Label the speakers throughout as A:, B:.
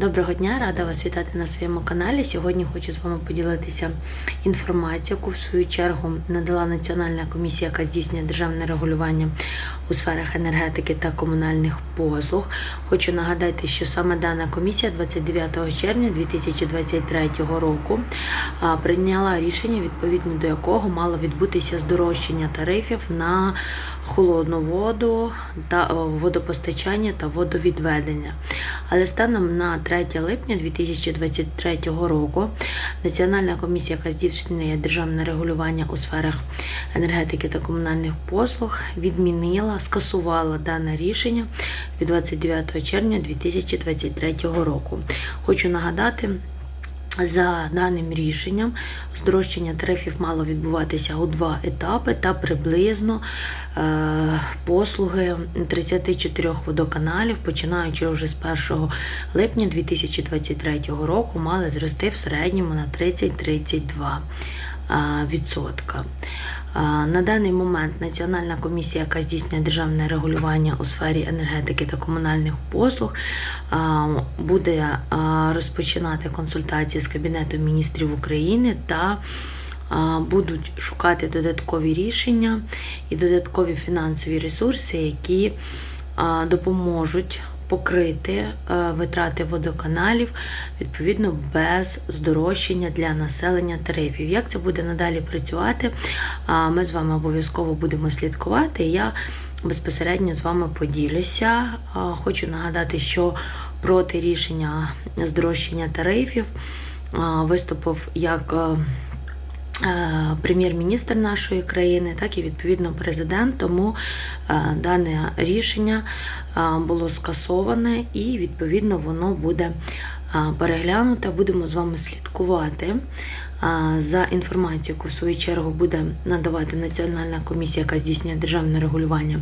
A: Доброго дня, рада вас вітати на своєму каналі. Сьогодні хочу з вами поділитися інформацією, яку в свою чергу надала Національна комісія, яка здійснює державне регулювання у сферах енергетики та комунальних послуг. Хочу нагадати, що саме дана комісія 29 червня 2023 року прийняла рішення, відповідно до якого мало відбутися здорожчання тарифів на холодну воду та водопостачання та водовідведення. Але станом на 3 липня 2023 року Національна комісія, яка здійснює державне регулювання у сферах енергетики та комунальних послуг, відмінила, скасувала дане рішення від 29 червня 2023 року. Хочу нагадати. За даним рішенням, здорожчання тарифів мало відбуватися у два етапи та приблизно е, послуги 34 водоканалів, починаючи вже з 1 липня 2023 року, мали зрости в середньому на 30-32 е, відсотка. Е, На даний момент Національна комісія, яка здійснює державне регулювання у сфері енергетики та комунальних послуг, буде розпочинати консультації з Кабінетом міністрів України та будуть шукати додаткові рішення і додаткові фінансові ресурси, які допоможуть покрити е, витрати водоканалів відповідно без здорожчання для населення тарифів. Як це буде надалі працювати? Ми з вами обов'язково будемо слідкувати. Я безпосередньо з вами поділюся. Хочу нагадати, що проти рішення здорожчання тарифів виступив як е, прем'єр-міністр нашої країни, так і відповідно президент. Тому е, дане рішення е, було скасоване і відповідно воно буде е, переглянуте. Будемо з вами слідкувати. е, За інформацією, яку в свою чергу буде надавати Національна комісія, яка здійснює державне регулювання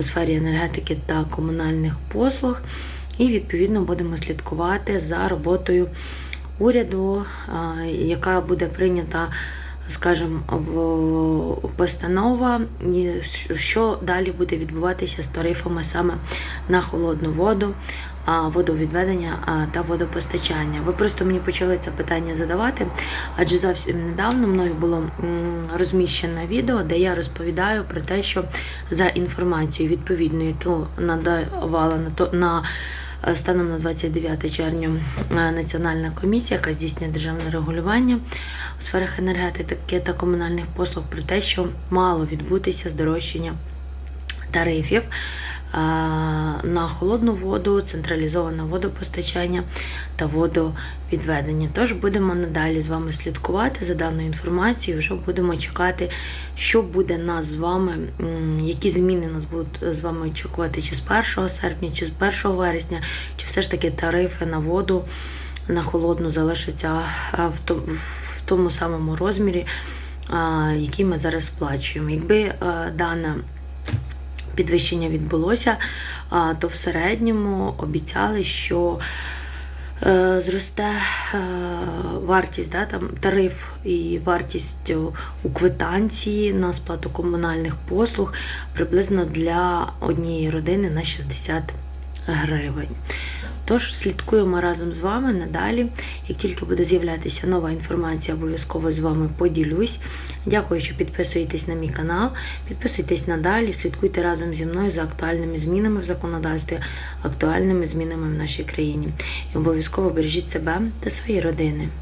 A: у сфері енергетики та комунальних послуг, і відповідно будемо слідкувати за роботою уряду, яка буде прийнята, скажімо, постанова, що далі буде відбуватися з тарифами саме на холодну воду, водовідведення та водопостачання. Ви просто мені почали це питання задавати, адже зовсім недавно мною було м, розміщено відео, де я розповідаю про те, що за інформацією відповідною, яку надавала на на Станом на 29 червня е, Національна комісія, яка здійснює державне регулювання у сферах енергетики та комунальних послуг, про те, що мало відбутися здорожчання тарифів е, на холодну воду, централізоване водопостачання та водовідведення. Тож будемо надалі з вами слідкувати за даною інформацією. Вже будемо чекати, що буде нас з вами, які зміни нас будуть з вами очікувати чи з 1 серпня, чи з 1 вересня, чи все ж таки тарифи на воду на холодну залишаться е, в тому самому розмірі, е, який ми зараз сплачуємо. Якби дана підвищення відбулося, то в середньому обіцяли, що е, зросте е, вартість, да, там, тариф і вартість у квитанції на сплату комунальних послуг приблизно для однієї родини на 60 гривень. Тож слідкуємо разом з вами надалі. Як тільки буде з'являтися нова інформація, обов'язково з вами поділюсь. Дякую, що підписуєтесь на мій канал. Підписуйтесь надалі, слідкуйте разом зі мною за актуальними змінами в законодавстві, актуальними змінами в нашій країні. І обов'язково бережіть себе та свої родини.